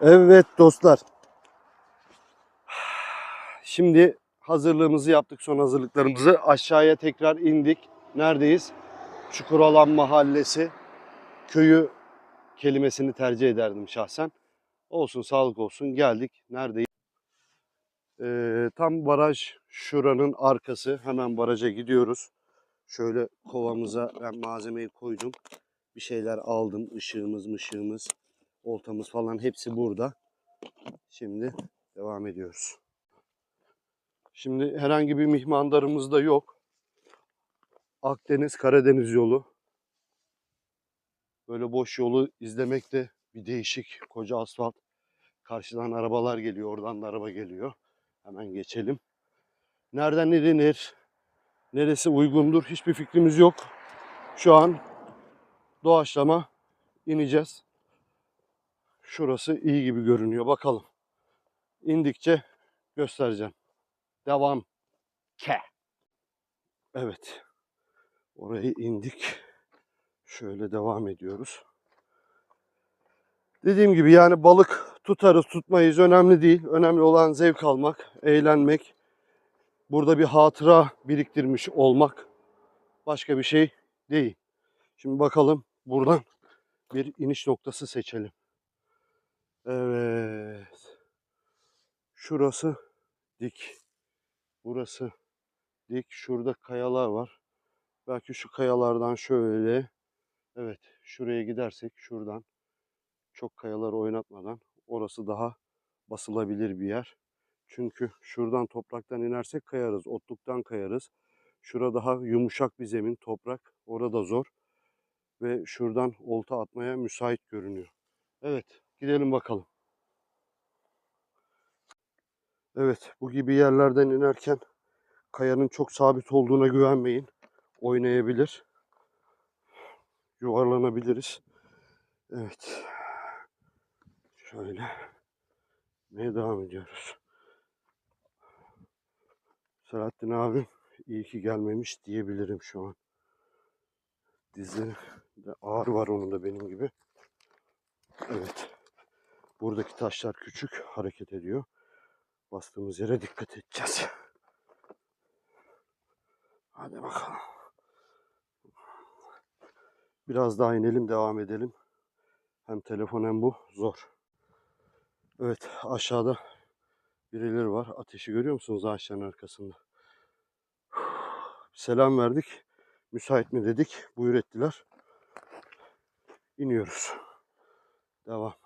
Evet dostlar. Şimdi hazırlığımızı yaptık. Son hazırlıklarımızı. Aşağıya tekrar indik. Neredeyiz? Çukurolan Mahallesi. Köyü kelimesini tercih ederdim şahsen. Olsun sağlık olsun geldik. Neredeyiz? Ee, tam baraj şuranın arkası. Hemen baraja gidiyoruz. Şöyle kovamıza ben malzemeyi koydum. Bir şeyler aldım. Işığımız mışığımız, oltamız falan hepsi burada. Şimdi devam ediyoruz. Şimdi herhangi bir mihmandarımız da yok. Akdeniz Karadeniz yolu. Böyle boş yolu izlemek de bir değişik. Koca asfalt. Karşıdan arabalar geliyor. Oradan da araba geliyor. Hemen geçelim. Nereden ne denir? Neresi uygundur? Hiçbir fikrimiz yok. Şu an doğaçlama ineceğiz. Şurası iyi gibi görünüyor. Bakalım. İndikçe göstereceğim. Devam. Ke. Evet. Oraya indik. Şöyle devam ediyoruz. Dediğim gibi yani balık tutarız tutmayız önemli değil. Önemli olan zevk almak, eğlenmek. Burada bir hatıra biriktirmiş olmak başka bir şey değil. Şimdi bakalım buradan bir iniş noktası seçelim. Evet. Şurası dik. Burası dik. Şurada kayalar var. Belki şu kayalardan şöyle. Evet. Şuraya gidersek şuradan çok kayaları oynatmadan orası daha basılabilir bir yer. Çünkü şuradan topraktan inersek kayarız. Otluktan kayarız. Şura daha yumuşak bir zemin, toprak. Orada zor. Ve şuradan olta atmaya müsait görünüyor. Evet, gidelim bakalım. Evet, bu gibi yerlerden inerken kayanın çok sabit olduğuna güvenmeyin. Oynayabilir. Yuvarlanabiliriz. Evet. Şöyle. Neye devam ediyoruz? Selahattin abim iyi ki gelmemiş diyebilirim şu an. Dizleri de ağır var onun da benim gibi. Evet. Buradaki taşlar küçük hareket ediyor. Bastığımız yere dikkat edeceğiz. Hadi bakalım. Biraz daha inelim devam edelim. Hem telefon hem bu zor. Evet aşağıda birileri var. Ateşi görüyor musunuz ağaçların arkasında? Selam verdik. Müsait mi dedik. Buyur ettiler. İniyoruz. Devam.